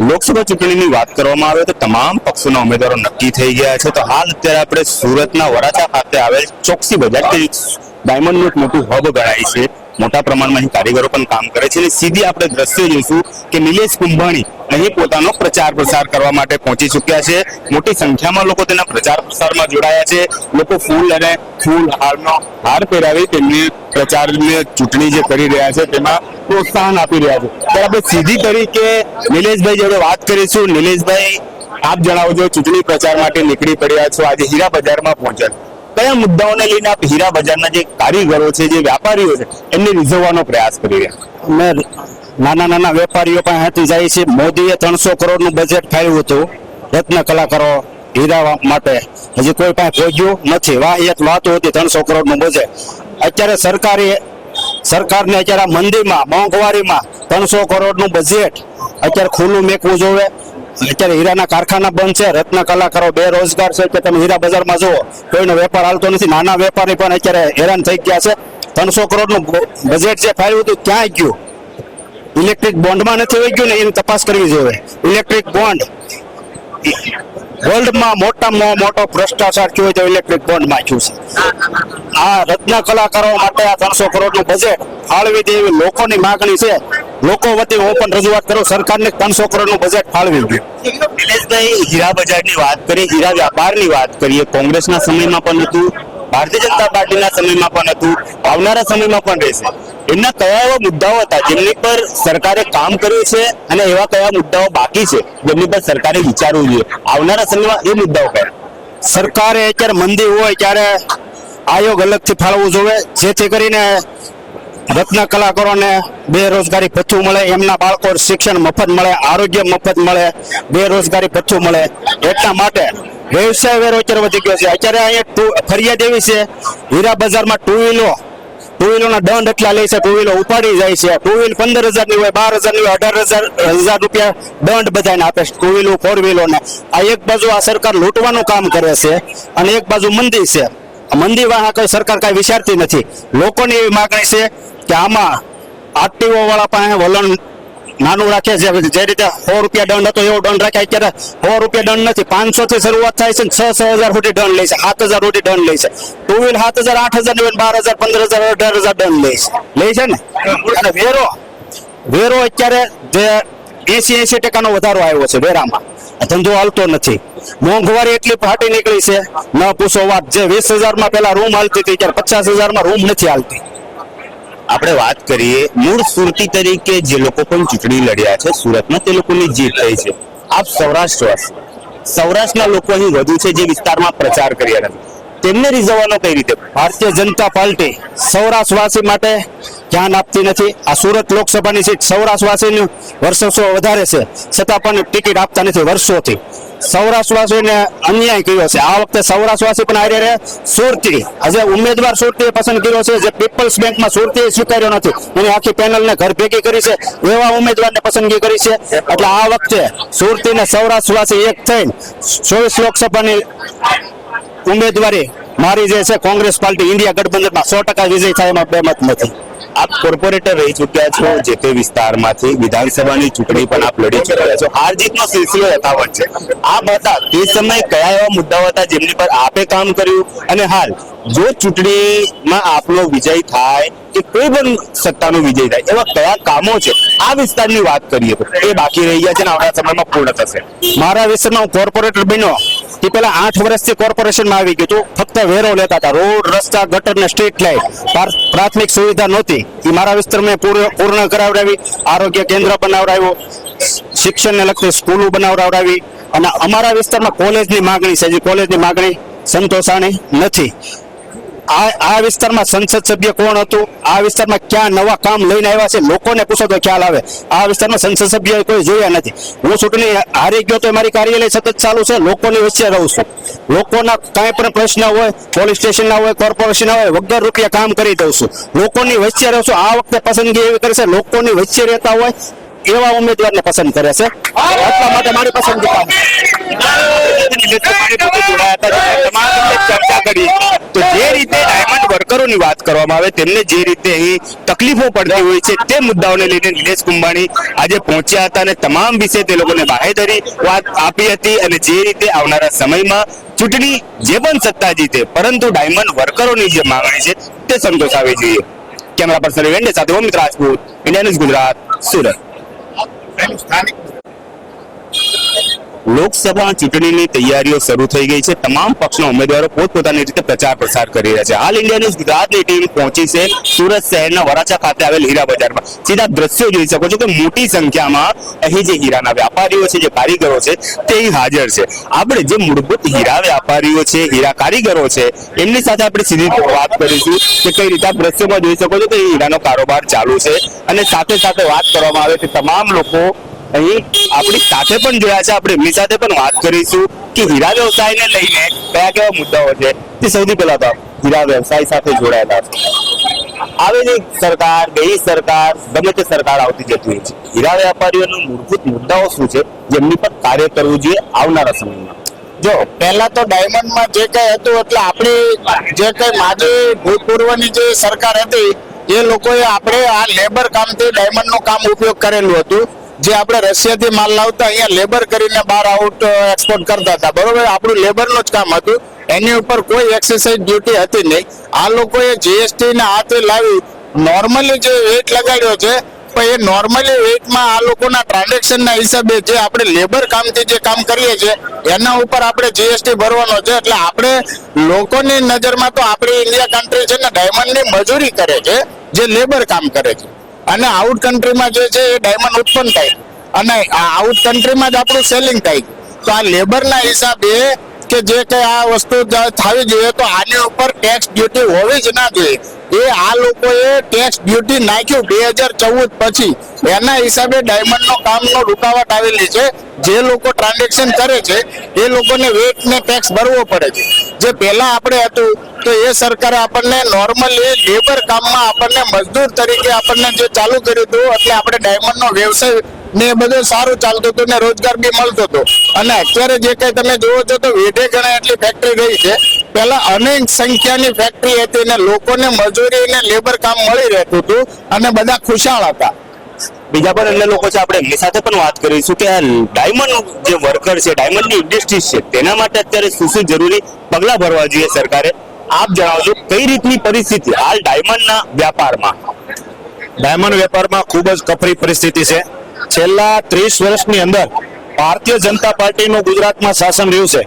લોકસભા ચૂંટણીની વાત કરવામાં આવે તો તમામ પક્ષોના ઉમેદવારો નક્કી થઈ ગયા છે. તો હાલ અત્યારે આપણે સુરતના વરાછા ખાતે આવેલ ચોકસી બજાર કે ડાયમંડનું એક મોટું હબ ગણાય છે. મોટા પ્રમાણમાં અહીં કારીગરો પણ કામ કરે છે. અને સીધી આપણે દ્રશ્ય જોઈશું કે નિલેશ કુંભાણી અહીં પોતાનો પ્રચાર પ્રસાર કરવા માટે પહોંચી ચૂક્યા છે. મોટી સંખ્યામાં લોકો તેના પ્રચાર પ્રસારમાં જોડાયા છે. લોકો ફૂલ અને ફૂલ હારનો હાર પહેરાવી તેમની પ્રચારની ચૂંટણી જે કરી રહ્યા છે તેમાં પ્રોત્સાહન આપી રહ્યા છે. ત્યારે આપણે સીધી તરીકે નિલેશભાઈ જોડે વાત કરીશું. નિલેશભાઈ, આપ જણાવજો ચૂંટણી પ્રચાર માટે નીકળી પડ્યા છો. આજે હીરા બજારમાં પહોંચ્યા છો. કયા મુદ્દાઓને લઈને આપ હીરા બજારના જે કારીગરો છે, જે વ્યાપારીઓ છે, એમને રીઝવવાનો પ્રયાસ કરી રહ્યા છો? અમે નાના નાના વેપારીઓ પાસેથી જાય છે મોદીએ ત્રણસો કરોડનું બજેટ ફાળ્યું હતું. રત્ન કલાકારો હીરા માટે. હજી કોઈ પાસે પહોંચ્યું નથી. વાહ, એક વાત હતી, ત્રણસો કરોડનું બજેટ અત્યારે સરકારી, સરકારને અત્યારે મંદીમાં, મોંઘવારીમાં ત્રણસો કરોડનું બજેટ અત્યારે ખુલ્લું મેકવું જોવે. અત્યારે હીરાના કારખાના બંધ છે. રત્ન કલાકારો બેરોજગાર છે. કે તમે હીરા બજારમાં જુઓ, કોઈનો વેપાર હાલતો નથી. નાના વેપારી પણ અત્યારે હેરાન થઈ ગયા છે. ત્રણસો કરોડનું બજેટ જે ફાળ્યું હતું, ક્યાંય ગયું? ઇલેક્ટ્રિક બોન્ડમાં નથી વહી ગયું ને એની તપાસ કરવી જોઈએ. ઇલેક્ટ્રિક બોન્ડ વર્લ્ડમાં મોટામાં મોટો ભ્રષ્ટાચાર થયો તો ઇલેક્ટ્રિક બોન્ડમાં થયું છે. આ રત્ન કલાકારો માટે આ ત્રણસો કરોડનું બજેટ ફાળવી દે એવી લોકોની માગણી છે. લોકો વતી હું પણ રજૂઆત કરું, સરકારને ત્રણસો કરોડનું બજેટ ફાળવી દે નિલેશભાઈ, હીરા બજારની વાત કરીએ, હીરા વ્યાપારની વાત કરીએ, કોંગ્રેસના સમયમાં પણ હતું, ભારતીય જનતા પાર્ટીના સમયમાં પણ હતું, આવનારા સમયમાં પણ રહેશે. એમના કયા એવા મુદ્દાઓ હતા જેમની પર સરકારે કામ કર્યું છે અને એવા કયા મુદ્દાઓ બાકી છે જેમની પર સરકારે વિચારવું જોઈએ? આવનારા સમયમાં એ મુદ્દાઓ કયા? સરકારે અત્યારે મંદી હોય ત્યારે આયોગ અલગથી ફાળવવું જોઈએ, જેથી કરીને રત્ન કલાકારોને બેરોજગારી ભથ્થું મળે, એમના બાળકો શિક્ષણ મફત મળે, આરોગ્ય મફત મળે, બેરોજગારી ભથ્થું મળે. એટલા માટે વ્યવસાય વેરો અત્યારે વધી ગયો છે. અત્યારે અહીંયા ફરિયાદ એવી છે, હીરા બજારમાં ટુ વ્હીલો ટુ વ્હીલોના દંડ એટલા લે છે ટુ વ્હીલો ઉપાડી જાય છે. ટુ વ્હીલ પંદર હજારની હોય બાર હજારની હોય અઢાર હજાર હજાર રૂપિયા દંડ બધાને આપે છે ટુ વ્હીલો ફોર વ્હીલો ને આ એક બાજુ આ સરકાર લૂંટવાનું કામ કરે છે અને એક બાજુ મંદી છે. મંદી વાળા કઈ સરકાર કઈ વિચારતી નથી. લોકોની એવી માગણી છે કે આમાં આરટીઓ વાળા પાસે વલણ નાનું રાખે છે. જે રીતે સો રૂપિયા દંડ હતો, એવો દંડ રાખે અત્યારે સો રૂપિયા દંડ નથી પાંચસો થી શરૂઆત થાય છે છ છ હજાર સુધી દંડ લે છે. સાત હજાર સુધી દંડ લે છે. ટુ વ્હીલ સાત હજાર આઠ હજારની બાર હજાર પંદર હજાર અઢાર હજાર દંડ લે છે. લે છે ને? અને વેરો વેરો અત્યારે જે એસી એસી ટકાનો વધારો આવ્યો છે વેરામાં. ધંધો હાલતો નથી. મોંઘવારી એટલી ફાટી નીકળી છે. ન પૂછો વાત, જે વીસ હજારમાં પેલા રૂમ હાલતી હતી ત્યારે પચાસ હજારમાં રૂમ નથી હાલતી. આપણે વાત કરીએ મૂળ સુરતી તરીકે જે લોકો પણ ચૂંટણી લડ્યા છે, સુરતમાં તે લોકોની જીત થઈ છે. આપ સૌરાષ્ટ્રવાસી સૌરાષ્ટ્રના લોકો અહીં વધુ છે જે વિસ્તારમાં પ્રચાર કર્યા નથી. તેમને રીઝવવાનો કઈ રીતે? ભારતીય જનતા પાર્ટી સૌરાષ્ટ્રવાસી માટે ધ્યાન આપતી નથી. આ સુરત લોકસભાની સીટ સૌરાષ્ટ્રવાસીનું વર્ષો વધારે છે. છતાં પણ ટિકિટ આપતા નથી વર્ષોથી. સૌરાષ્ટ્રવાસીને અન્યાય કર્યો છે. આ વખતે સૌરાષ્ટ્રવાસી પણ રહે. સુરતી આજે ઉમેદવાર સુરતીએ પસંદ કર્યો છે. જે પીપલ્સ બેંકમાં સુરતીએ સ્વીકાર્યો નથી. એની આખી પેનલને ઘર ભેગી કરી છે. એવા ઉમેદવારને પસંદગી કરી છે. એટલે આ વખતે સુરતી ને સૌરાષ્ટ્રવાસી એક થઈને ચોવીસ લોકસભાની ઉમેદવારી મારી જે છે, કોંગ્રેસ પાર્ટી ઇન્ડિયા ગઠબંધનમાં સો ટકા વિજય થાય એમાં બે મત નથી. આપ કોર્પોરેટર રહી ચૂક્યા છો, જે તે વિસ્તારમાંથી વિધાનસભાની ચૂંટણી પણ આપ લડી ચૂક્યા છો. હાર જીતનો સિલસિલો યથાવત છે. આ હતા તે સમયે કયા એવા મુદ્દાઓ હતા જેમની પર આપે કામ કર્યું? અને હાલ, જો ચૂંટણીમાં આપનો વિજય થાય કે કોઈ પણ સત્તાનો વિજય થાય, એવા કયા કામો છે? આ વિસ્તારની વાત કરીએ તો એ બાકી રહી ગયા છે ને આવનારા સમયમાં પૂર્ણ થશે. મારા વિસ્તારમાં કોર્પોરેટર બન્યો. તે પેલા આઠ વર્ષથી કોર્પોરેશનમાં આવી ગયું હતું ફક્ત વેરો લેતા હતા. રોડ, રસ્તા, ગટર ને સ્ટ્રીટ લાઇટ. પ્રાથમિક સુવિધા નહોતી. એ મારા વિસ્તારમાં પૂર્ણ કરાવડાવી, આરોગ્ય કેન્દ્ર બનાવડાવ્યું, શિક્ષણને લગતી સ્કૂલો બનાવડાવડાવી. અને અમારા વિસ્તારમાં કોલેજની માગણી છે. જે કોલેજની માગણી સંતોષાણી નથી. આ આ વિસ્તારમાં સંસદ સભ્ય કોણ હતું? આ વિસ્તારમાં ક્યાં નવા કામ લઈને આવ્યા છે? લોકોને પૂછો તો ખ્યાલ આવે. આ વિસ્તારમાં સંસદ સભ્ય કોઈ જોયા નથી. હું ચૂંટણી હારી ગયો તો મારી કાર્યાલય સતત ચાલુ છે. લોકોની વચ્ચે રહું છું. લોકોના કાંઈ પણ પ્રશ્ન હોય, પોલીસ સ્ટેશનના હોય કોર્પોરેશનના હોય, વગર રૂપિયા કામ કરી દઉં છું. લોકોની વચ્ચે રહું છું. આ વખતે પસંદગી એવી કરશે લોકોની વચ્ચે રહેતા હોય એવા ઉમેદવારને પસંદ કરે છે. એટલા માટે મારી રીતે ચર્ચા તો જે રીતે વાત કરવામાં આવે, તેમને જે રીતે તકલીફો પડતી હોય છે, તે મુદ્દાઓને લઈને નિલેશ કુંભાણી આજે પહોંચ્યા હતા અને તમામ વિશે તે લોકોને બાહેધરી વાત આપી હતી અને જે રીતે આવનારા સમયમાં ચૂંટણી જે પણ સત્તા જીતે, પરંતુ ડાયમંડ વર્કરોની જે માંગણી છે, તે સંતોષાવી જોઈએ. કેમેરા પર્સન વેન્ડે સાથે Omit Rajput India news Gujarat, Surat. velho Stalin Lok Sabha ચૂંટણીની તૈયારીઓ શરૂ થઈ ગઈ છે. તમામ પક્ષના ઉમેદવારો પોતપોતાની રીતે પ્રચાર પ્રસાર કરી રહ્યા છે. હાલ ઇન્ડિયા ન્યૂઝ ગુજરાતની ટીમ પહોંચી છે સુરત શહેરના વરાછા ખાતે આવેલ હીરા બજારમાં. સીધા દ્રશ્યો જોઈ શકો છો કે મોટી સંખ્યામાં અહીં જે હીરાના વ્યાપારીઓ છે, જે કારીગરો છે, તે હાજર છે. આપણે જે મૂળભૂત હીરા વ્યાપારીઓ છે, હીરા કારીગરો છે, એમની સાથે આપણે સીધી વાત કરીશું કે કઈ રીતે આપ દ્રશ્યોમાં જોઈ શકો છો કે હીરાનો કારોબાર ચાલુ છે. અને સાથે સાથે વાત કરવામાં આવે કે તમામ લોકો અહીં આપણી સાથે પણ જોયા છે. આપણે એમની સાથે પણ વાત કરીશું કે હીરા વ્યવસાયને લઈને કયા કેવા મુદ્દાઓ છે. તે સૌથી પહેલા તો હીરા વ્યવસાય સાથે જોડાયેલા આવે છે સરકાર ગઈ સરકાર, ગમે તે સરકાર આવતી જતી હોય છે. હીરા વેપારીઓનો મૂળભૂત મુદ્દાઓ શું છે? જેમની પર કાર્ય કરવું જોઈએ આવનારા સમયમાં. જો, પહેલા તો ડાયમંડમાં જે કઈ હતું, એટલે આપણી જે કઈ માજી ભૂતપૂર્વની જે સરકાર હતી, એ લોકોએ આપણે આ લેબર કામથી ડાયમંડનું કામ ઉપયોગ કરેલું હતું. જે આપણે રશિયાથી માલ લાવતા અહીંયા લેબર કરીને બહાર આઉટ એક્સપોર્ટ કરતા હતા. બરોબર? આપણું લેબરનું જ કામ હતું. એની ઉપર કોઈ એક્સરસાઇઝ ડ્યુટી હતી નહીં. આ લોકોએ જીએસટી ને હાથે લાવી નોર્મલી જે વેટ લગાડ્યો છે, પણ એ નોર્મલી વેટમાં આ લોકોના ટ્રાન્ઝેક્શનના હિસાબે જે આપણે લેબર કામથી જે કામ કરીએ છીએ, એના ઉપર આપણે જીએસટી ભરવાનો છે. એટલે આપણે લોકોની નજરમાં તો આપણી ઇન્ડિયા કન્ટ્રી છે ને ડાયમંડની મજૂરી કરે છે, જે લેબર કામ કરે છે. અને આઉટ કન્ટ્રીમાં જે છે એ ડાયમંડ ઉત્પન્ન થાય. અને આઉટ કન્ટ્રીમાં જ આપણું સેલિંગ થાય. તો આ લેબરના હિસાબે કે જે કંઈ આ વસ્તુ થવી જોઈએ, તો આની ઉપર ટેક્સ ડ્યુટી હોવી જ ના જોઈએ. એ આ લોકોએ ટેક્સ ડ્યુટી નાખ્યું બે હજાર ચૌદ પછી. એના હિસાબે ડાયમંડનો કામનો રૂકાવટ આવેલી છે. જે લોકો ટ્રાન્ઝેક્શન કરે છે, એ લોકોને વેટ ને ટેક્સ ભરવો પડે છે. જે પહેલા આપણે હતું, તો એ સરકારે આપણને નોર્મલી લેબર કામમાં આપણને મજદૂર તરીકે આપણને જે ચાલુ કર્યું હતું, એટલે આપણે ડાયમંડનો વ્યવસાય ને એ બધું સારું ચાલતું હતું ને રોજગાર બી મળતો હતો. અને અત્યારે જે કઈ તમે જોવો છો તો વેઢે ગણા એટલી ફેક્ટરી ગઈ છે. પહેલા અનેક સંખ્યાની ફેક્ટરી હતી ને લોકોને મજૂરી ને લેબર કામ મળી રહેતું હતું અને બધા ખુશાલ હતા. બીજા પણ એટલે લોકો છે આપણે એમની સાથે પણ વાત કરીશું કે આ ડાયમંડ જે વર્કર છે ડાયમંડની ઇન્ડસ્ટ્રી છે તેના માટે અત્યારે શું શું જરૂરી પગલા ભરવા જોઈએ સરકારે? આપ જણાવજો કઈ રીતની પરિસ્થિતિ હાલ ડાયમંડના વ્યાપારમાં? ડાયમંડ વેપારમાં ખૂબ જ કફરી પરિસ્થિતિ છે. છેલ્લા ત્રીસ વર્ષની અંદર ભારતીય જનતા પાર્ટીનું ગુજરાતમાં શાસન રહ્યું છે.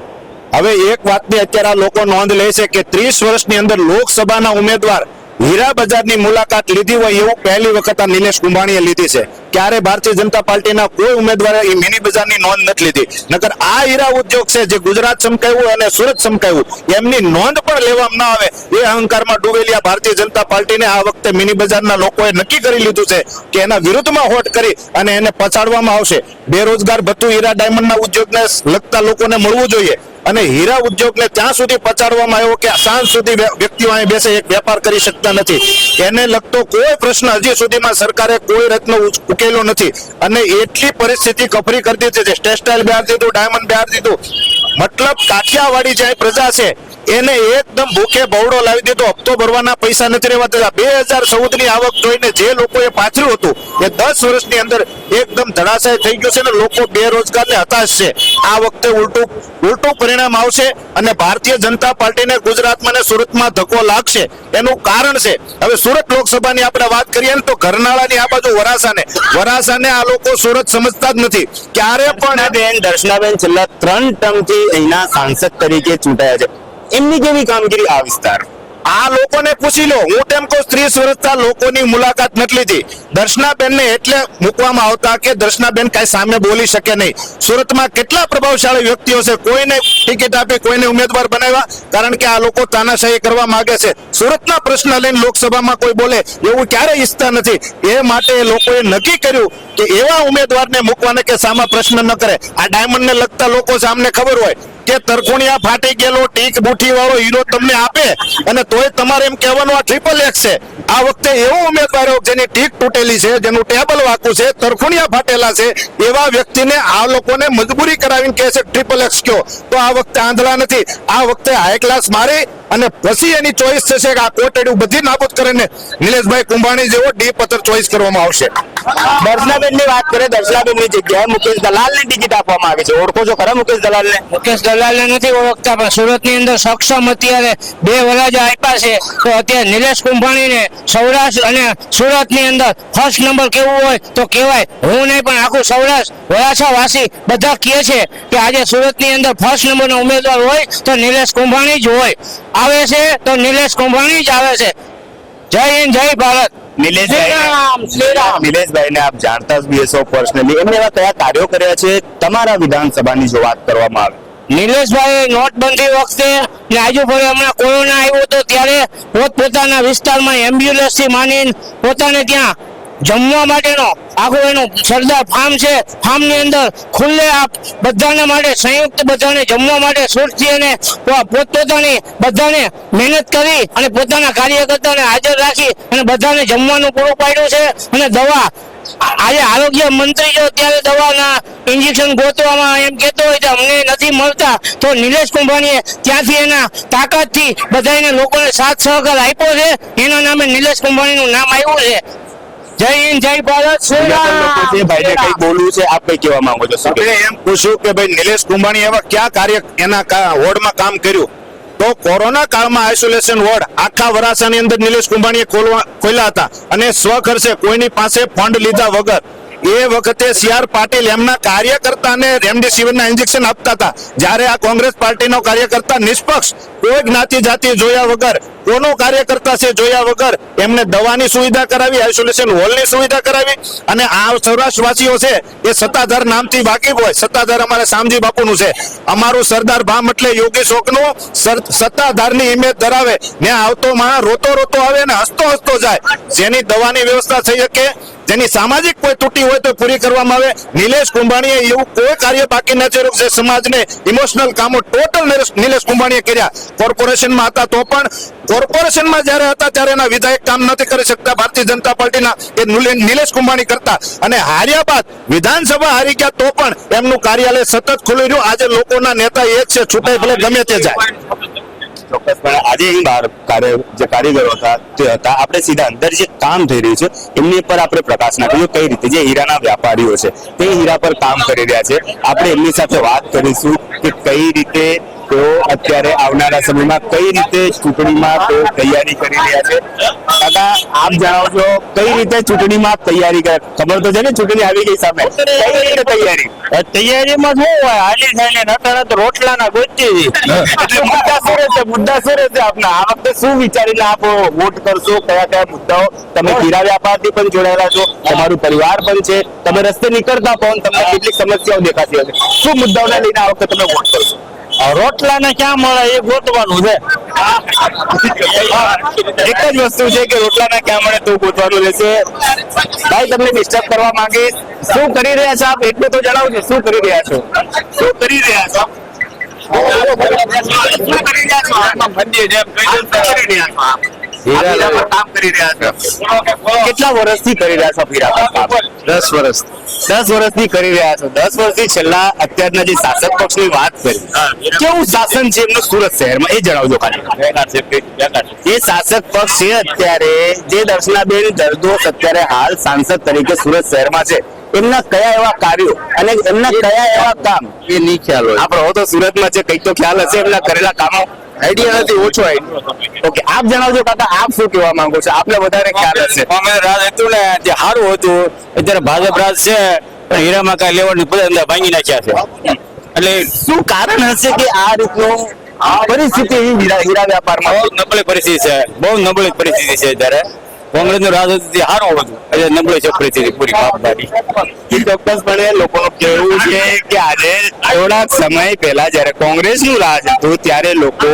હવે એક વાતની અત્યારે લોકો નોંધ લે છે કે ત્રીસ વર્ષની અંદર લોકસભાના ઉમેદવાર હીરા બજારની મુલાકાત લીધી હોય એવું પહેલી વખત આ નિલેશ કુંભાણીએ લીધી છે. ક્યારે ભારતીય જનતા પાર્ટીના કોઈ ઉમેદવારે એ મિની બજારની નોંધ નથી લીધી. નકર આ હીરા ઉદ્યોગ છે જે ગુજરાત સમકાયું અને સુરત સમકાયું, એમની નોંધ પણ લેવામાં ના આવે. એ અહંકારમાં ડૂબેલી આ ભારતીય જનતા પાર્ટીને આ વખતે મિની બજારના લોકોએ નક્કી કરી લીધું છે કે એના વિરુદ્ધમાં હોટ કરી અને એને પછાડવામાં આવશે. બેરોજગાર ભથ્થું હીરા ડાયમંડના ઉદ્યોગને લગતા લોકોને મળવું જોઈએ. અને હીરા ઉદ્યોગને ત્યાં સુધી પહોંચાડવામાં આવ્યો કે સાંજ સુધી વ્યક્તિઓ અહીં બેસે, એક વેપાર કરી શકતા નથી. એને લગતો કોઈ પ્રશ્ન હજી સુધીમાં સરકારે કોઈ રત્ન ઉકેલ્યો નથી. અને એટલી પરિસ્થિતિ કફરી કરી દીધી છે. ટેક્સટાઇલ બહાર દીધું ડાયમંડ બહાર દીધું. મતલબ કાઠિયાવાડી જે પ્રજા છે, એને એકદમ ભૂખે બવડો લાવી દીધો. હપ્તો ભરવાના પૈસા નથી રહેવા દેતા. બે હજાર ચૌદની આવક જોઈને જે લોકોએ પાછળ્યું હતું, એ દસ વર્ષની અંદર એકદમ ધડાશાય થઈ ગયો છે ને લોકો બેરોજગાર ને હતાશ છે. આ વખતે ઉલટું ઉલટું પરિણામ આવશે અને ભારતીય જનતા પાર્ટીને ગુજરાતમાં ને સુરતમાં ધક્કો લાગશે. એનું કારણ છે, હવે સુરત લોકસભાની આપણે વાત કરીએ ને તો ઘરનાળાની આ બાજુ વરાસાને. વરાસાને આ લોકો સુરત સમજતા જ નથી. ક્યારે પણ બેન, દર્શનાબેન, છેલ્લા ત્રણ ટર્મથી અહીંના સાંસદ તરીકે ચૂંટાયા છે. એમની કેવી કામગીરી આ વિસ્તાર આ લોકોને પૂછી લો. હું તેમ કહું ત્રીસ વર્ષના લોકોની મુલાકાત નથી લીધી. દર્શનાબેનને એટલે મૂકવામાં આવતા કે દર્શનાબેન કાંઈ સામે બોલી શકે નહીં. સુરતમાં કેટલા પ્રભાવશાળી વ્યક્તિઓ છે? કોઈને ટિકિટ આપી, કોઈને ઉમેદવાર બનાવ્યા? કારણ કે આ લોકો તાનાશાહી કરવા માંગે છે. સુરતના પ્રશ્ન લઈને લોકસભામાં કોઈ બોલે, એવું ક્યારે ઈચ્છતા નથી. એ માટે એ લોકોએ નક્કી કર્યું કે એવા ઉમેદવારને મૂકવાને કે સામા પ્રશ્ન ન કરે. આ ડાયમંડને લગતા લોકો સામને ખબર હોય. કે તરખુણિયા ફાટી ગયેલો ટીક બુઠી વાળો હીરો તમને આપે? અને તોય તમારે એમ કહેવાનું આ ટ્રિપલ એક્સ છે. આ વખતે એવો ઉમેદવારો જેની ટીક તૂટેલી છે જેનું ટેબલ વાકું છે તરફુણિયા ફાટેલા છે એવા વ્યક્તિને આ લોકોને મજબૂરી કરાવીને કહે છે ટ્રિપલ એક્સ કયો. તો આ વખતે આંધળા નથી. આ વખતે હાઈ ક્લાસ મારી અને પછી એની ચોઈસ થશે કે આ કોટેડું બધી નાબૂદ કરીને નિલેશભાઈ કુંભાણી જેવો ડી પત્ર ચોઈસ કરવામાં આવશે. દર્શનાબેનની વાત કરીએ દર્શનાબેનની જગ્યાએ મુકેશ દલાલની ટિકિટ આપવામાં આવે છે. ઓળખો છો ખરા મુકેશ દલાલ ને મુકેશ દલાલને નથી ઓળખતા પણ સુરતની અંદર સક્ષમ અત્યારે બે વરાજા આપ્યા છે. તો અત્યારે નિલેશ કુંભાણીને સૌરાષ્ટ્ર અને સુરતની અંદર ફર્સ્ટ નંબર કેવું હોય તો કહેવાય. હું નહીં પણ આખું સૌરાષ્ટ્ર વરાછા વાસી બધા કહે છે કે આજે સુરતની અંદર ફર્સ્ટ નંબર નો ઉમેદવાર હોય તો નિલેશ કુંભાણી જ હોય. આવે છે તો નિલેશ કુંભાણી જ આવે છે. જય હિન્દ જય ભારત. નિલેશભાઈ નિલેશભાઈ ને આપ જાણતા જ બી હશો પર્સનલી એમને એવા કયા કાર્યો કર્યા છે. તમારા વિધાનસભાની જો વાત કરવામાં આવે નિલેશભાઈ નોટબંધી વખતે ને આજુબાજુ હમણાં કોરોના આવ્યો હતો ત્યારે પોતપોતાના વિસ્તારમાં એમ્બ્યુલન્સ માની પોતાને ત્યાં જમવા માટેનો આખો એનું સરદાર ફાર્મ છે. ફાર્મની અંદર ખુલ્લે આપ બધાના માટે સંયુક્ત બધાને જમવા માટે સુરતી અને પોતપોતાની બધાને મહેનત કરી અને પોતાના કાર્યકર્તાને હાજર રાખી અને બધાને જમવાનું પૂરું પાડ્યું છે. અને દવા આજે આરોગ્ય મંત્રી જો ત્યારે દવાના ઇન્જેક્શન ગોતવામાં એમ કહેતો હોય કે અમને નથી મળતા. તો નિલેશ કુંભાણીએ ત્યાંથી એના તાકાતથી બધાને લોકોને સાથ સહકાર આપ્યો છે. એના નામે નિલેશ કુંભાણીનું નામ આવ્યું છે. જય હિન્દ જય ભારત ભાઈને કઈ બોલવું છે આપ કઈ કહેવા માંગો છો? એમ પૂછ્યું કે ભાઈ નિલેશ કુંભાણી એવા ક્યાં કાર્ય એના કા- વોર્ડમાં કામ કર્યું? તો કોરોના કાળમાં આઇસોલેશન વોર્ડ આખા વરાસાની અંદર નિલેશ કુંભાણીએ ખોલવા ખોલ્યા હતા. અને સ્વખર્ચે કોઈની પાસે ફંડ લીધા વગર એ વખતે સીઆર પાટીલ એમના કાર્યકર્તાને રેમડેસિવિરના ઇન્જેક્શન આપતા હતા. જ્યારે આ કોંગ્રેસ પાર્ટીનો કાર્યકર્તા નિષ્પક્ષ, કોઈ જ્ઞાતિ જાતિ જોયા વગર, કોનો કાર્યકર્તા છે જોયા વગર, એમને દવાની સુવિધા કરાવી, આઇસોલેશન હોલની સુવિધા કરાવી અને આ સૌરાષ્ટ્રવાસીઓ છે, એ સત્તાધાર નામથી વાકેફ હોય. સત્તાધાર અમારે શામજી બાપુનું છે. અમારું સરદાર ભામ એટલે યોગી શોકનું સત્તાધારની ઇમેજ ધરાવે. ને આવતો માણસ રોતો રોતો આવે ને હસતો હસતો જાય. જેની દવાની વ્યવસ્થા થઈ શકે જેની સામાજિક કોઈ તૂટી હોય તો પૂરી કરવામાં આવે. નિલેશ કુંભાણીએ એવું કોઈ કાર્ય બાકી નથી રહ્યું સમાજને ઇમોશનલ કામો ટોટલ નિલેશ કુંભાણીએ કર્યા. કોર્પોરેશનમાં હતા તો પણ કોર્પોરેશનમાં જ્યારે હતા ત્યારે એના વિધાયક કામ નથી કરી શકતા. ભારતીય જનતા પાર્ટીના એ નિલેશ કુંભાણી કરતા. અને હાર્યા બાદ વિધાનસભા હારી ગયા તો પણ એમનું કાર્યાલય સતત ખુલ્લું રહ્યું. આજે લોકોના નેતા એ છે. છૂટાય ભલે ગમે તે જાય. ચોક્કસપણે આજે અહીં બહાર કાર્ય જે કારીગરો હતા, તે હતા, આપણે સીધા અંદર જે કામ થઈ રહ્યું છે, એમની પર આપણે પ્રકાશ નાખ્યો કઈ રીતે જે હીરાના વ્યાપારીઓ છે, તે હીરા પર કામ કરી રહ્યા છે. આપણે એમની સાથે વાત કરીશું કે કઈ રીતે તેઓ અત્યારે આવનારા સમયમાં કઈ રીતે ચૂંટણીમાં તેઓ તૈયારી કરી રહ્યા છે. કાકા, આપ જણાવો છો કઈ રીતે ચૂંટણીમાં તૈયારી ખબર તો છે ને, ચૂંટણી આવી ગઈ સામે. કઈ રીતે તૈયારી? તૈયારીમાં શું હોય? હાલી થઈને અત્યારે તો રોટલાના એટલે મુદ્દા શું રહેશે? મુદ્દા શું રહેશે આપના? આ વખતે શું વિચારીને આપ? વોટ કરશો? કયા કયા મુદ્દાઓ? તમે હીરા વ્યાપારથી પણ જોડાયેલા છો? તમારું પરિવાર પણ છે. તમે રસ્તે નીકળતા પણ તમને કેટલીક સમસ્યાઓ દેખાતી હશે શું મુદ્દાઓને લઈને આ વખતે તમે વોટ કરશો? રોટલાને ક્યાં મળે? એ ગોતવાનું છે. એક જ વસ્તુ છે કે રોટલાના ક્યાં મળે તો ગોતવાનું રહેશે. ભાઈ તમને ડિસ્ટર્બ કરવા માંગે. શું કરી રહ્યા છો આપ? એટલું તો જણાવજો શું કરી રહ્યા છો? શું કરી રહ્યા છો? શું કરી રહ્યા છો? હાથમાં જેમ કહી દઉં શું કરી રહ્યા છો આપ? હીરા પર કામ કરી રહ્યા છો. કેટલા વર્ષથી કરી રહ્યા છો હીરા પર કામ? દસ વર્ષ. દસ વર્ષથી કરી રહ્યા છો. દસ વર્ષથી છેલ્લા અત્યારના જે શાસક પક્ષની વાત કરી. કેવું શાસન છે એમનું સુરત શહેરમાં? એ જણાવજો ખાલી. જે શાસક પક્ષ છે અત્યારે. જે દર્શનાબેન દરદોસ અત્યારે હાલ સાંસદ તરીકે સુરત શહેરમાં છે. એમના કયા એવા કાર્યો અને એમના કયા એવા કામ? એ નહીં ખ્યાલ હોય. આપણે તો સુરતમાં છે કંઈક તો ખ્યાલ હશે એમના કરેલા કામો. આઈડિયા નથી ઓછો ઓકે આપ જણાવજો કાકા આપ શું કહેવા માંગો છો? આપને વધારે ખ્યાલ હશે. અમે રાજ હતું ને જે સારું હતું અત્યારે ભાજપ રાજ છે પણ હીરામાં કાંઈ લેવાની બધા ભાંગી નાખ્યા છે. એટલે શું કારણ હશે કે આ રીતનું પરિસ્થિતિ હીરા હીરા વ્યાપારમાં? બહુ નબળી પરિસ્થિતિ છે બહુ નબળી પરિસ્થિતિ છે અત્યારે. કોંગ્રેસ રાજનીતિ સારું હતું. એટલે નબળી પરિસ્થિતિ પૂરી માપદારી એ ચોક્કસપણે લોકોનું કહેવું છે કે આજે થોડાક સમય પહેલા જ્યારે કોંગ્રેસનું રાજ હતું, ત્યારે લોકો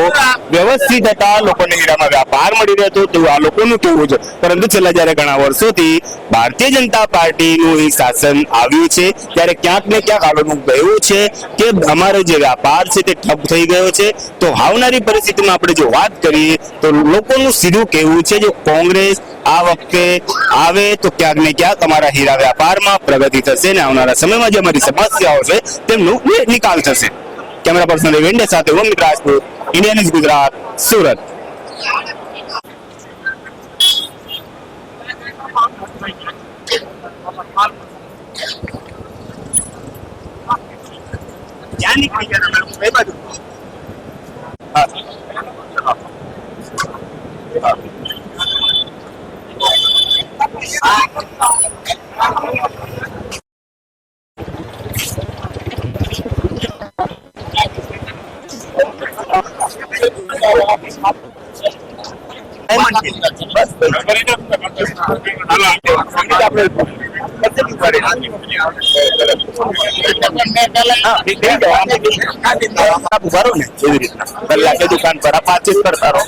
વ્યવસ્થિત હતા, લોકોને હીરામાં વ્યાપાર મળી રહ્યો હતો તેવું આ લોકોનું કહેવું છે. પરંતુ છેલ્લા જ્યારે ઘણા વર્ષોથી ભારતીય જનતા પાર્ટીનું એ શાસન આવ્યું છે, ત્યારે ક્યાંક ને ક્યાંક આવેલું ગયું છે કે અમારો જે વ્યાપાર છે તે ઠપ થઈ ગયો છે. તો આવનારી પરિસ્થિતિમાં આપણે જો વાત કરીએ, તો લોકોનું સીધું કહેવું છે, જો કોંગ્રેસ આ વખતે આવે તો ક્યાંક ને ક્યાંક અમારા હીરા વ્યાપારમાં પ્રગતિ થશે ને આવનારા સમયમાં જે અમારી સમસ્યાઓ છે તેમનું નિકાલ થશે કેમેરા પર્સન વેન્ડે સાથે ઓમિત રાજપૂત ઇન્ડિયન ન્યૂઝ ગુજરાત સુરત ધ્યાન નીકળી ગયા મેડમ લોકો? બાજુ? હા. આપ ઊભા રહો ને એવી રીતના કલાકે દુકાન પર આપ વાતચીત કરતા રહો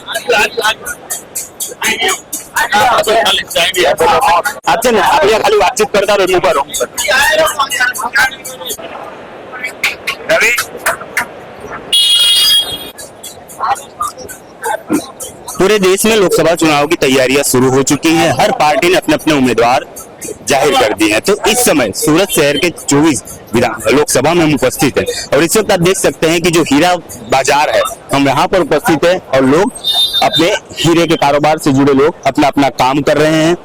अच्छा खाली बातचीत करता रहो ऊपर रवि पूरे देश में लोकसभा चुनाव की तैयारियाँ शुरू हो चुकी हैं। हर पार्टी ने अपने अपने उम्मीदवार ज़ाहिर कर दिए हैं। तो इस समय सूरत शहर के 24 लोकसभा में हम उपस्थित हैं। और इस वक्त आप देख सकते हैं कि जो हीरा बाज़ार है, हम यहाँ पर उपस्थित हैं और लोग अपने हीरे के कारोबार से जुड़े लोग अपना अपना काम कर रहे हैं।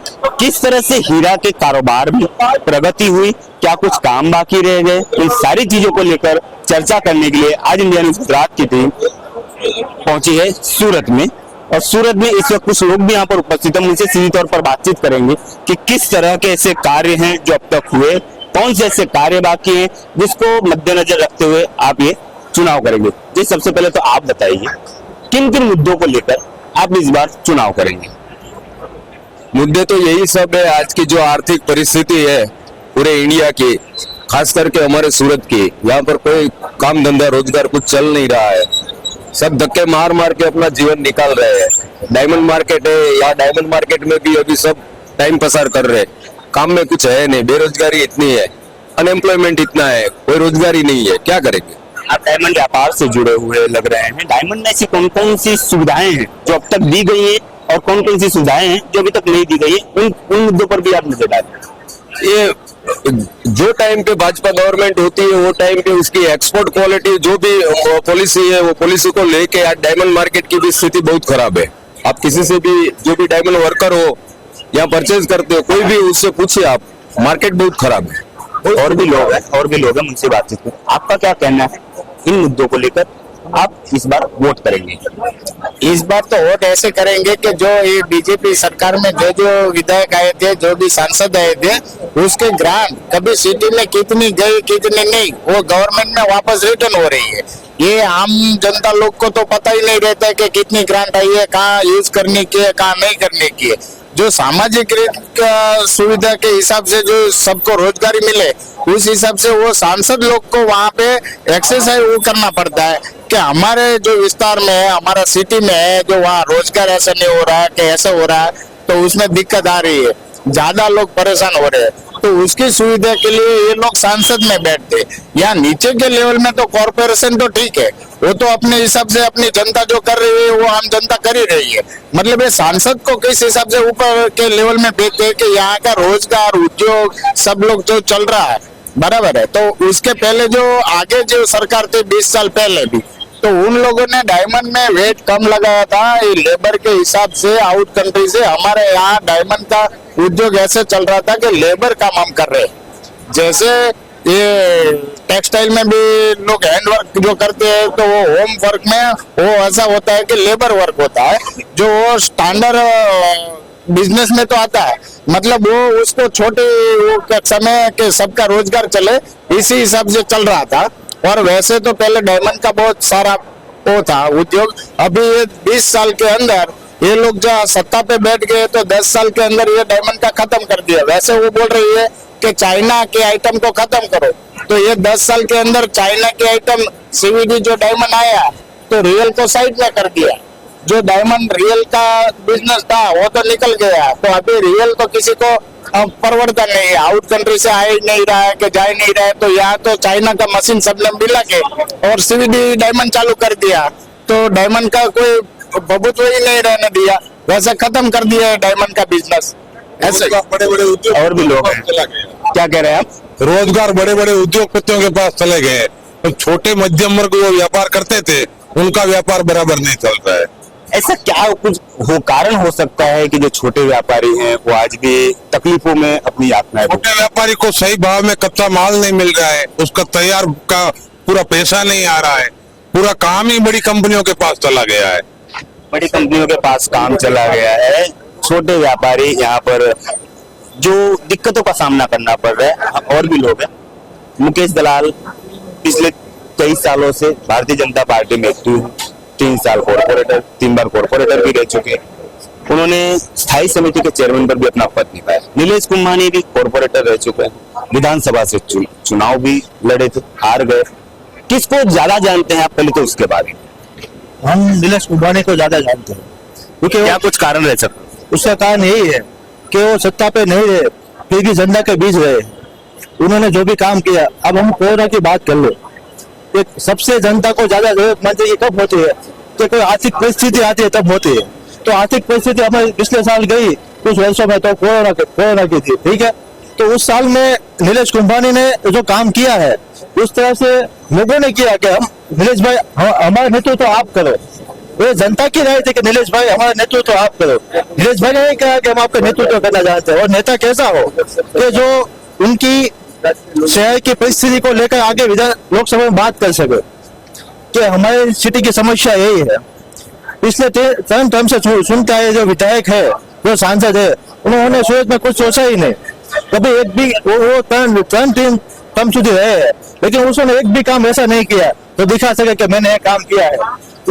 किस तरह से हीरा के कारोबार में प्रगति हुई, क्या कुछ काम बाकी रह गए, इन सारी चीज़ों को लेकर चर्चा करने के लिए आज इंडिया न्यूज़ गुजरात की टीम पहुँची है सूरत में। और सूरत में इस वक्त कुछ लोग भी यहाँ पर उपस्थित हैं। उनसे सीधे तौर पर बातचीत करेंगे कि किस तरह के ऐसे कार्य हैं जो अब तक हुए, कौन से ऐसे कार्य बाकी हैं, जिसको मद्देनजर रखते हुए आप ये चुनाव करेंगे। जी, सबसे पहले तो आप बताइए। किन किन मुद्दों को लेकर आप इस बार चुनाव करेंगे? मुद्दे तो यही सब है, आज की जो आर्थिक परिस्थिति है, पूरे इंडिया की खास करके हमारे सूरत की, यहाँ पर कोई काम धंधा, रोज़गार कुछ चल नहीं रहा है। सब धक्के मार मार के अपना जीवन निकाल रहे हैं। डायमंड मार्केट है यहाँ डायमंड मार्केट में भी अभी सब टाइम पसार कर रहे काम में कुछ है नहीं, बेरोजगारी इतनी है, अनएम्प्लॉयमेंट इतना है, कोई रोजगारी नहीं है, क्या करेंगे? आप डायमंड व्यापार से जुड़े हुए लग रहे हैं। डायमंड में ऐसी कौन कौन सी सुविधाएँ हैं जो अब तक दी गई है और कौन कौन सी सुविधाएँ हैं जो अभी तक नहीं दी गई है? उन उन मुद्दों पर भी आप नज़र डालें ये जो टाइम पे भाजपा गवर्नमेंट होती है वो टाइम पे उसकी एक्सपोर्ट क्वालिटी जो भी पॉलिसी है वो पॉलिसी को लेके आज डायमंड मार्केट की भी स्थिति बहुत खराब है। आप किसी से भी जो भी डायमंड वर्कर हो या परचेज करते हो कोई भी उससे पूछिए आप। मार्केट बहुत खराब है। और भी लोग हैं और भी लोग हैं उनसे बातचीत आपका क्या कहना है? इन मुद्दों को लेकर आप इस बार वोट करेंगे। इस बार तो वोट ऐसे करेंगे कि जो ये बीजेपी सरकार में जो जो विधायक आए थे, जो भी सांसद आए थे, उसके ग्रांट कभी सिटी में कितनी गई, कितनी नहीं, वो गवर्नमेंट में वापस रिटर्न हो रही है। ये आम जनता लोग को तो पता ही नहीं रहता है कि कितनी ग्रांट आई है, कहाँ यूज़ करने की है, कहाँ नहीं करने की है। जो सामाजिक सुविधा के हिसाब से जो सबको रोजगारी मिले, उस हिसाब से वो सांसद लोग को वहाँ पे एक्सरसाइज वो करना पड़ता है। कि हमारे जो विस्तार में है, हमारा सिटी में है, जो वहाँ रोज़गार ऐसा नहीं हो रहा है कि ऐसा हो रहा है तो उसमें दिक्कत आ रही है। ज़्यादा लोग परेशान हो रहे हैं। तो उसकी सुविधा के लिए ये लोग सांसद में बैठते यहाँ नीचे के लेवल में तो कॉरपोरेशन तो ठीक है। वो तो अपने हिसाब से अपनी जनता जो कर रही है, वो आम जनता कर ही रही है। मतलब ये सांसद को किस हिसाब से ऊपर के लेवल में भेजते हैं कि यहाँ का रोज़गार, उद्योग, सब लोग जो चल रहा है, बराबर है। तो उसके पहले जो आगे जो सरकार थी, बीस साल पहले भी तो उन लोगों ने डायमंड में वेट कम लगाया था। लेबर के हिसाब से आउट कंट्री से हमारे यहाँ डायमंड का उद्योग ऐसे चल रहा था कि लेबर काम हम कर रहे जैसे ये टेक्सटाइल में भी लोग हैंड वर्क जो करते हैं तो वो होम वर्क में, वो ऐसा होता है कि लेबर वर्क होता है, जो वो स्टैंडर्ड बिज़नेस में तो आता है। मतलब वो, उसको छोटे समय के सबका रोज़गार चले, इसी हिसाब से चल रहा था। और वैसे तो पहले डायमंड का बहुत सारा वो था, उद्योग। अभी ये बीस साल के अंदर ये लोग जहाँ सत्ता पे बैठ गए तो दस साल के अंदर ये डायमंड का खत्म कर दिया। वैसे वो बोल रही है कि चाइना के आइटम को खत्म करो। तो ये दस साल के अंदर चाइना के आइटम सीवीडी जो डायमंड आया तो रियल को साइड में कर दिया। जो डायमंड रियल का बिज़नेस था, वो तो निकल गया। तो अभी रियल तो किसी को परवड़ता नहीं है। आउट कंट्री से आ ही नहीं रहा है कि जा ही नहीं रहा है तो यहाँ तो चाइना का मशीन सबने मिला के और सीवीडी डायमंड चालू कर दिया। तो डायमंड का कोई प्रभुत्व ही नहीं रहने दिया। वैसे खत्म कर दिया है डायमंड का बिज़नेस ऐसे बड़े बड़े उद्योग और भी लोग हैं। क्या कह रहे हैं आप? रोज़गार बड़े बड़े उद्योगपतियों के पास चले गए। तो छोटे मध्यम वर्ग जो व्यापार करते थे उनका व्यापार बराबर नहीं चल रहा है। ऐसा क्या कुछ हो कारण हो सकता है कि जो छोटे व्यापारी हैं वो आज भी तकलीफों में अपनी यातनाएँ भोग- छोटे व्यापारी को सही भाव में कच्चा माल नहीं मिल रहा है उसका तैयार का पूरा पैसा नहीं आ रहा है पूरा काम ही बड़ी कंपनियों के पास चला गया है। बड़ी कंपनियों के पास काम चला गया है। छोटे व्यापारी यहाँ पर जो दिक्कतों का सामना करना पड़ रहा है और भी लोग हैं। मुकेश दलाल पिछले कई सालों से भारतीय जनता पार्टी में एक्टिव। तीन साल कॉर्पोरेटर तीन बार कॉर्पोरेटर भी रह चुके उन्होंने स्थायी समिति के चेयरमैन पर भी अपना पद निभाया। नीलेश कुंभानी भी कॉर्पोरेटर रह चुके हैं। विधानसभा से चु, चुनाव भी लड़े थे हार गए। किसको ज़्यादा जानते हैं आप पहले तो उसके बारे में? हम नीलेश कुंभानी को ज़्यादा जानते हैं। क्योंकि क्या कुछ कारण रह सकते उसका कारण यही है कि वो सत्ता पे नहीं रहे फिर भी जनता के बीच रहे। उन्होंने जो भी काम किया अब हम कोरोना की बात कर लो। कि सबसे जनता को ज़्यादा जरूरतमंद ये कब होती है? कि कोई आर्थिक परिस्थिति आती है, तब होती है। तो आर्थिक परिस्थिति हमारी पिछले साल गई, कुछ वर्षों में तो कोरोना कोरोना की थी, ठीक है? तो उस साल में नीलेश कुंभानी ने जो काम किया है, उस तरह से लोगों ने किया कि हम नीलेश भाई, हम- हमारा नेतृत्व तो आप करो। वो जनता की राय थी कि नीलेष भाई, हमारा नेतृत्व तो आप करो। नीलेष भाई ने कहा कि हम आपका नेतृत्व करना चाहते हैं। और नेता कैसा हो? कि जो उनकी शहर की परिस्थिति को लेकर आगे विधान लोकसभा में बात कर सके। कि हमारे सिटी की समस्या यही है। पिछले तीन टर्म से सुनते आए जो विधायक है, जो सांसद है, उन्होंने सूरत में कुछ सोचा ही नहीं। कभी एक भी वो वो टर्म तीन टर्म સુધી रहे हैं। लेकिन उसने एक भी काम ऐसा नहीं किया तो दिखा सके कि मैंने काम किया है।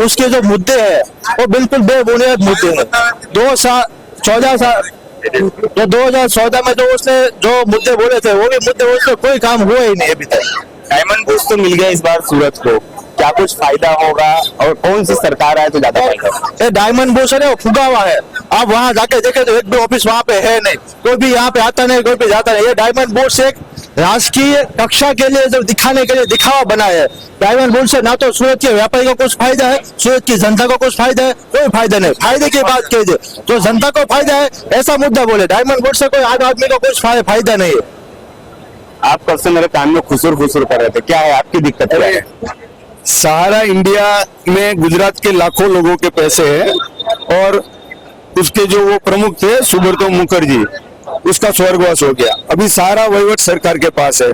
उसके जो मुद्दे हैं, वो बिल्कुल बेबुनियाद मुद्दे हैं। दो साल चौदह साल तो दो हज़ार चौदह में जो उसने जो मुद्दे बोले थे वो भी मुद्दे उसमें कोई काम हुआ ही नहीं अभी तक। डायमंड बोर्ड तो मिल गया इस बार सूरत को। क्या कुछ फ़ायदा होगा? और कौन सी सरकार आए तो ज़्यादा फ़ायदा ये डायमंड बोर्ड है वो फुगा हुआ है। आप वहाँ जाके देखे तो एक भी ऑफ़िस वहाँ पे है नहीं। कोई भी यहाँ पे आता नहीं कोई भी जाता नहीं। ये डायमंड बोर्ड एक राजकीय कक्षा के लिए जो दिखाने के लिए दिखावा बना है डायमंड बोर्ड से ना तो सूरत के व्यापारी को कुछ फ़ायदा है सूरत की जनता को कुछ फ़ायदा है कोई फ़ायदा नहीं। फ़ायदे की बात कीजिए जो जनता को फ़ायदा है ऐसा मुद्दा बोले। डायमंड बोर्ड से कोई आम आदमी को कुछ फ़ायदा नहीं है। आप कब से मेरे कान में खुसुर खुसुर कर रहे थे। क्या है? आपकी दिक्कत क्या है? सहारा इंडिया में गुजरात के लाखों लोगों के पैसे हैं और उसके जो वो प्रमुख थे सुब्रतो मुखर्जी। उसका स्वर्गवास हो गया। अभी सारा वहीवट सरकार के पास है।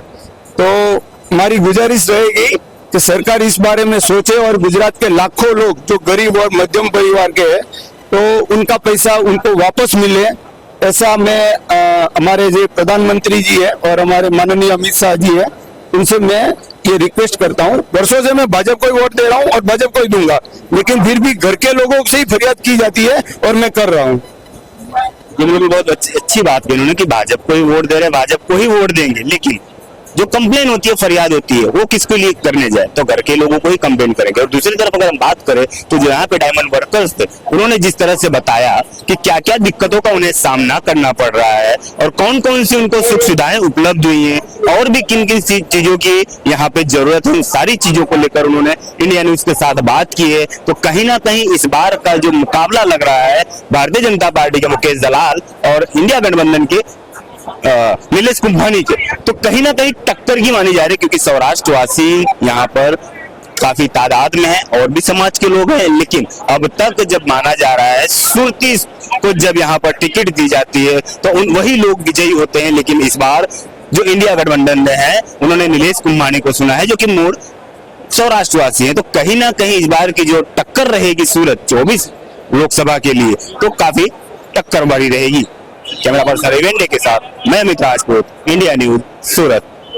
तो हमारी गुजारिश रहेगी कि सरकार इस बारे में सोचे और गुजरात के लाखों लोग जो गरीब और मध्यम परिवार के हैं तो उनका पैसा उनको वापस मिले। ऐसा मैं हमारे जो प्रधानमंत्री जी है और हमारे माननीय अमित शाह जी है, उनसे मैं ये रिक्वेस्ट करता हूँ। वर्षों से मैं भाजपा को वोट दे रहा हूँ और भाजपा को ही दूँगा। लेकिन फिर भी घर के लोगों से ही फरियाद की जाती है और मैं कर रहा हूँ। ये मुझे बहुत अच्छी अच्छी बात की उन्होंने कि भाजपा को ही वोट दे रहे हैं भाजपा को ही वोट देंगे लेकिन जो कंप्लेन होती है फरियाद होती है, वो किसके लिए करने जाए? तो घर के लोगों को ही कंप्लेन करेंगे। और दूसरी तरफ़ अगर हम बात करें तो जो यहाँ पे डायमंड वर्कर्स थे, उन्होंने जिस तरह से बताया कि क्या क्या दिक्कतों का उन्हें सामना करना पड़ रहा है और कौन कौन सी उनको सुख सुविधाएँ उपलब्ध हुई है और भी किन किन चीज़ों की यहाँ पे ज़रूरत है सारी चीज़ों को लेकर उन्होंने इंडिया न्यूज़ के साथ बात की है। तो कहीं ना कहीं इस बार का जो मुकाबला लग रहा है, भारतीय जनता पार्टी के मुकेश दलाल और इंडिया गठबंधन के नीलेश कुंभानी के तो कहीं ना कहीं टक्कर की मानी जा रही है, क्योंकि सौराष्ट्रवासी यहाँ पर काफ़ी तादाद में है और भी समाज के लोग हैं। लेकिन अब तक जब माना जा रहा है, सुरती को जब यहाँ पर टिकट दी जाती है तो उन, वही लोग विजयी होते हैं। लेकिन इस बार जो इंडिया गठबंधन में है, उन्होंने नीलेश कुंभानी को सुना है, जो कि मूड सौराष्ट्रवासी है। तो कहीं ना कहीं इस बार की जो टक्कर रहेगी सूरत चौबीस लोकसभा के लिए तो काफ़ी टक्कर बड़ी रहेगी। कैमरा पर्सन रेवेंडे के साथ मैं अमित राजपूत इंडिया न्यूज सूरत